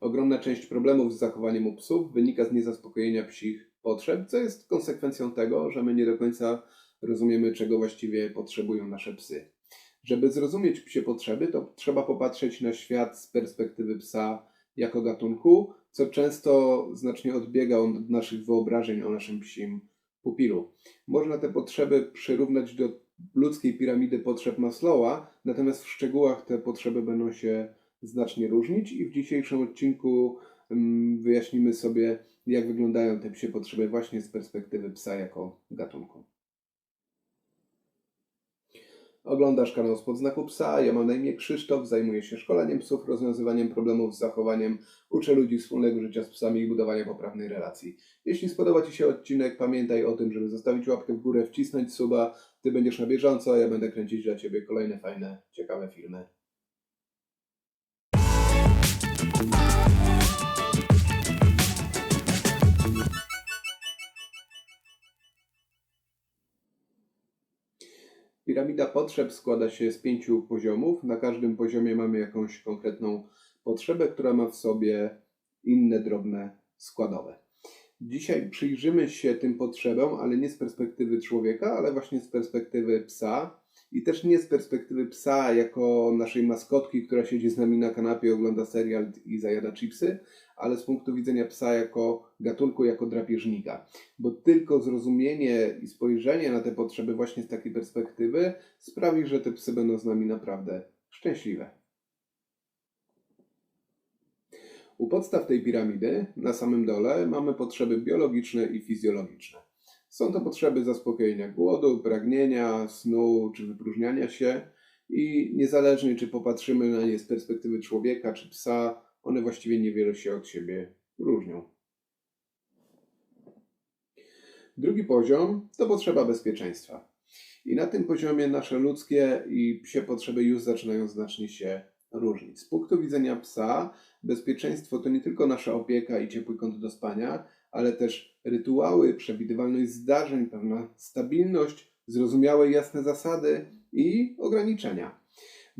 Ogromna część problemów z zachowaniem u psów wynika z niezaspokojenia psich potrzeb, co jest konsekwencją tego, że my nie do końca rozumiemy, czego właściwie potrzebują nasze psy. Żeby zrozumieć psie potrzeby, to trzeba popatrzeć na świat z perspektywy psa jako gatunku, co często znacznie odbiega od naszych wyobrażeń o naszym psim pupilu. Można te potrzeby przyrównać do ludzkiej piramidy potrzeb Maslowa, natomiast w szczegółach te potrzeby będą się znacznie różnić i w dzisiejszym odcinku mm, wyjaśnimy sobie, jak wyglądają te psie potrzeby właśnie z perspektywy psa jako gatunku. Oglądasz kanał Spod Znaku Psa, ja mam na imię Krzysztof, zajmuję się szkoleniem psów, rozwiązywaniem problemów z zachowaniem, uczę ludzi wspólnego życia z psami i budowania poprawnej relacji. Jeśli spodoba Ci się odcinek, pamiętaj o tym, żeby zostawić łapkę w górę, wcisnąć suba, Ty będziesz na bieżąco, a ja będę kręcić dla Ciebie kolejne fajne, ciekawe filmy. Piramida potrzeb składa się z pięciu poziomów. Na każdym poziomie mamy jakąś konkretną potrzebę, która ma w sobie inne drobne składowe. Dzisiaj przyjrzymy się tym potrzebom, ale nie z perspektywy człowieka, ale właśnie z perspektywy psa. I też nie z perspektywy psa jako naszej maskotki, która siedzi z nami na kanapie, ogląda serial i zajada chipsy, ale z punktu widzenia psa jako gatunku, jako drapieżnika. Bo tylko zrozumienie i spojrzenie na te potrzeby właśnie z takiej perspektywy sprawi, że te psy będą z nami naprawdę szczęśliwe. U podstaw tej piramidy, na samym dole, mamy potrzeby biologiczne i fizjologiczne. Są to potrzeby zaspokojenia głodu, pragnienia, snu czy wypróżniania się i niezależnie czy popatrzymy na nie z perspektywy człowieka czy psa, one właściwie niewiele się od siebie różnią. Drugi poziom to potrzeba bezpieczeństwa. I na tym poziomie nasze ludzkie i psie potrzeby już zaczynają znacznie się różnić. Z punktu widzenia psa, bezpieczeństwo to nie tylko nasza opieka i ciepły kąt do spania, ale też rytuały, przewidywalność zdarzeń, pewna stabilność, zrozumiałe jasne zasady i ograniczenia.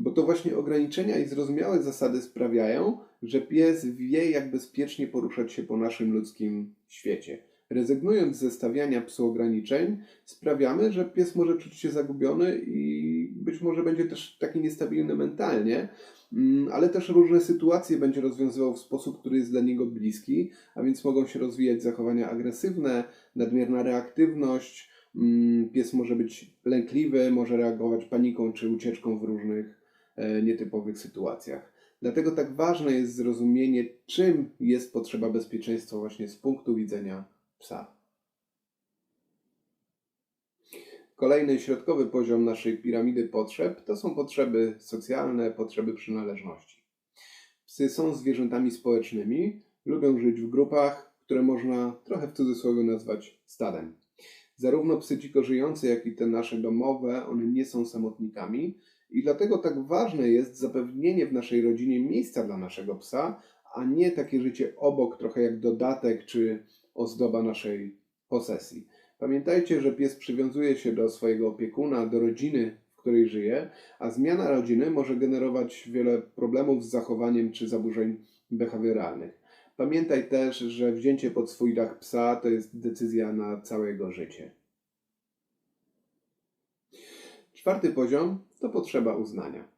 Bo to właśnie ograniczenia i zrozumiałe zasady sprawiają, że pies wie, jak bezpiecznie poruszać się po naszym ludzkim świecie. Rezygnując ze stawiania psu ograniczeń, sprawiamy, że pies może czuć się zagubiony i być może będzie też taki niestabilny mentalnie, mm, ale też różne sytuacje będzie rozwiązywał w sposób, który jest dla niego bliski, a więc mogą się rozwijać zachowania agresywne, nadmierna reaktywność. mm, Pies może być lękliwy, może reagować paniką czy ucieczką w różnych nietypowych sytuacjach. Dlatego tak ważne jest zrozumienie, czym jest potrzeba bezpieczeństwa właśnie z punktu widzenia psa. Kolejny środkowy poziom naszej piramidy potrzeb to są potrzeby socjalne, potrzeby przynależności. Psy są zwierzętami społecznymi, lubią żyć w grupach, które można trochę w cudzysłowie nazwać stadem. Zarówno psy dziko żyjące, jak i te nasze domowe, one nie są samotnikami i dlatego tak ważne jest zapewnienie w naszej rodzinie miejsca dla naszego psa, a nie takie życie obok, trochę jak dodatek czy ozdoba naszej posesji. Pamiętajcie, że pies przywiązuje się do swojego opiekuna, do rodziny, w której żyje, a zmiana rodziny może generować wiele problemów z zachowaniem czy zaburzeń behawioralnych. Pamiętaj też, że wzięcie pod swój dach psa to jest decyzja na całe jego życie. Czwarty poziom to potrzeba uznania.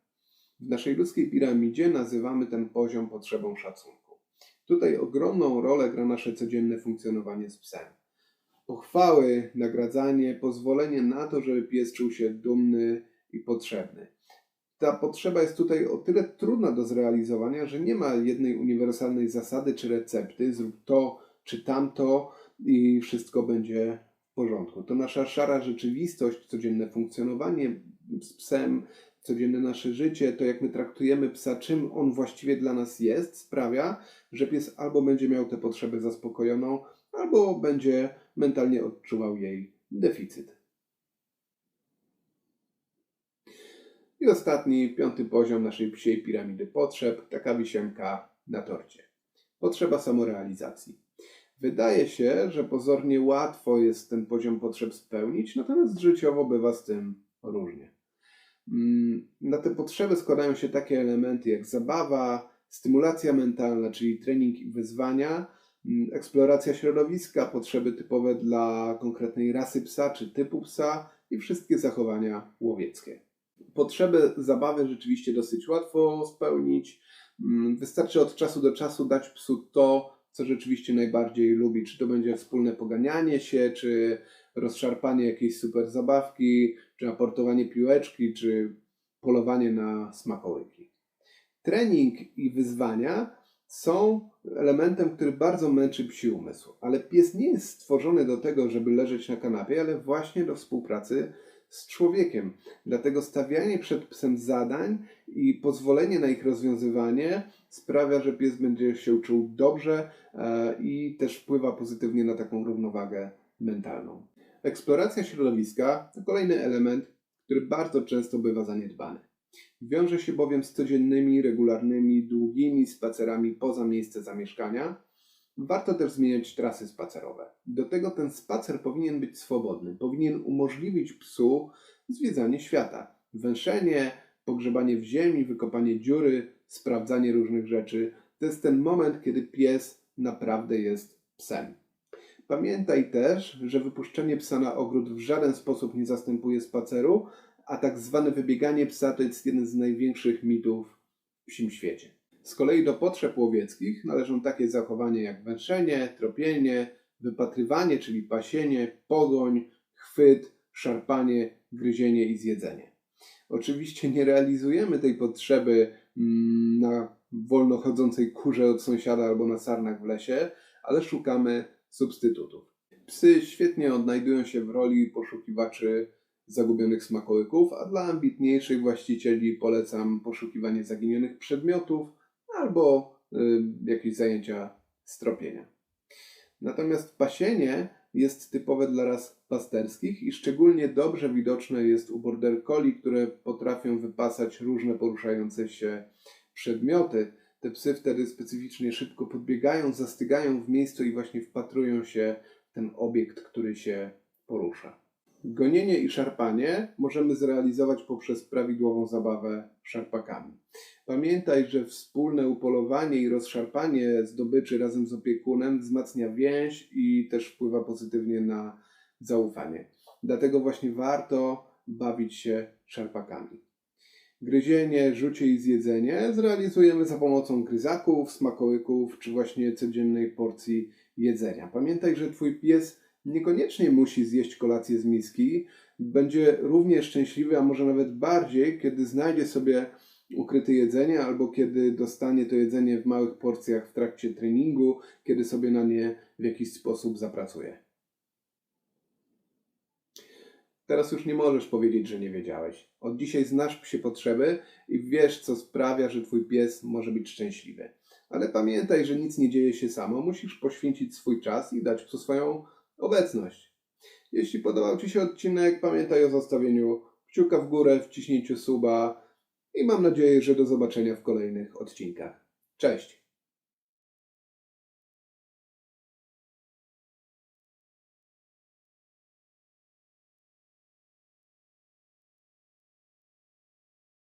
W naszej ludzkiej piramidzie nazywamy ten poziom potrzebą szacunku. Tutaj ogromną rolę gra nasze codzienne funkcjonowanie z psem. Pochwały, nagradzanie, pozwolenie na to, żeby pies czuł się dumny i potrzebny. Ta potrzeba jest tutaj o tyle trudna do zrealizowania, że nie ma jednej uniwersalnej zasady czy recepty, zrób to czy tamto i wszystko będzie porządku. To nasza szara rzeczywistość, codzienne funkcjonowanie z psem, codzienne nasze życie, to jak my traktujemy psa, czym on właściwie dla nas jest, sprawia, że pies albo będzie miał tę potrzebę zaspokojoną, albo będzie mentalnie odczuwał jej deficyt. I ostatni, piąty poziom naszej psiej piramidy potrzeb, taka wisienka na torcie. Potrzeba samorealizacji. Wydaje się, że pozornie łatwo jest ten poziom potrzeb spełnić, natomiast życiowo bywa z tym różnie. Mm, Na te potrzeby składają się takie elementy jak zabawa, stymulacja mentalna, czyli trening i wyzwania, mm, eksploracja środowiska, potrzeby typowe dla konkretnej rasy psa czy typu psa i wszystkie zachowania łowieckie. Potrzeby zabawy rzeczywiście dosyć łatwo spełnić. Mm, Wystarczy od czasu do czasu dać psu to, co rzeczywiście najbardziej lubi. Czy to będzie wspólne poganianie się, czy rozszarpanie jakiejś super zabawki, czy aportowanie piłeczki, czy polowanie na smakołyki. Trening i wyzwania są elementem, który bardzo męczy psi umysł, ale pies nie jest stworzony do tego, żeby leżeć na kanapie, ale właśnie do współpracy z człowiekiem. Dlatego stawianie przed psem zadań i pozwolenie na ich rozwiązywanie sprawia, że pies będzie się czuł dobrze e, i też wpływa pozytywnie na taką równowagę mentalną. Eksploracja środowiska to kolejny element, który bardzo często bywa zaniedbany. Wiąże się bowiem z codziennymi, regularnymi, długimi spacerami poza miejsce zamieszkania. Warto też zmieniać trasy spacerowe. Do tego ten spacer powinien być swobodny, powinien umożliwić psu zwiedzanie świata. Węszenie, pogrzebanie w ziemi, wykopanie dziury, sprawdzanie różnych rzeczy. To jest ten moment, kiedy pies naprawdę jest psem. Pamiętaj też, że wypuszczenie psa na ogród w żaden sposób nie zastępuje spaceru, a tak zwane wybieganie psa to jest jeden z największych mitów w psim świecie. Z kolei do potrzeb łowieckich należą takie zachowania jak węszenie, tropienie, wypatrywanie, czyli pasienie, pogoń, chwyt, szarpanie, gryzienie i zjedzenie. Oczywiście nie realizujemy tej potrzeby mm, na wolno chodzącej kurze od sąsiada albo na sarnach w lesie, ale szukamy substytutów. Psy świetnie odnajdują się w roli poszukiwaczy zagubionych smakołyków, a dla ambitniejszych właścicieli polecam poszukiwanie zaginionych przedmiotów albo y, jakieś zajęcia stropienia. Natomiast pasienie jest typowe dla ras pasterskich i szczególnie dobrze widoczne jest u border collie, które potrafią wypasać różne poruszające się przedmioty. Te psy wtedy specyficznie szybko podbiegają, zastygają w miejscu i właśnie wpatrują się w ten obiekt, który się porusza. Gonienie i szarpanie możemy zrealizować poprzez prawidłową zabawę szarpakami. Pamiętaj, że wspólne upolowanie i rozszarpanie zdobyczy razem z opiekunem wzmacnia więź i też wpływa pozytywnie na zaufanie. Dlatego właśnie warto bawić się szarpakami. Gryzienie, rzucie i zjedzenie zrealizujemy za pomocą gryzaków, smakołyków czy właśnie codziennej porcji jedzenia. Pamiętaj, że Twój pies niekoniecznie musi zjeść kolację z miski. Będzie równie szczęśliwy, a może nawet bardziej, kiedy znajdzie sobie ukryte jedzenie albo kiedy dostanie to jedzenie w małych porcjach w trakcie treningu, kiedy sobie na nie w jakiś sposób zapracuje. Teraz już nie możesz powiedzieć, że nie wiedziałeś. Od dzisiaj znasz psie potrzeby i wiesz, co sprawia, że twój pies może być szczęśliwy. Ale pamiętaj, że nic nie dzieje się samo. Musisz poświęcić swój czas i dać psu swoją obecność. Jeśli podobał Ci się odcinek, pamiętaj o zostawieniu kciuka w górę, wciśnięciu suba i mam nadzieję, że do zobaczenia w kolejnych odcinkach. Cześć!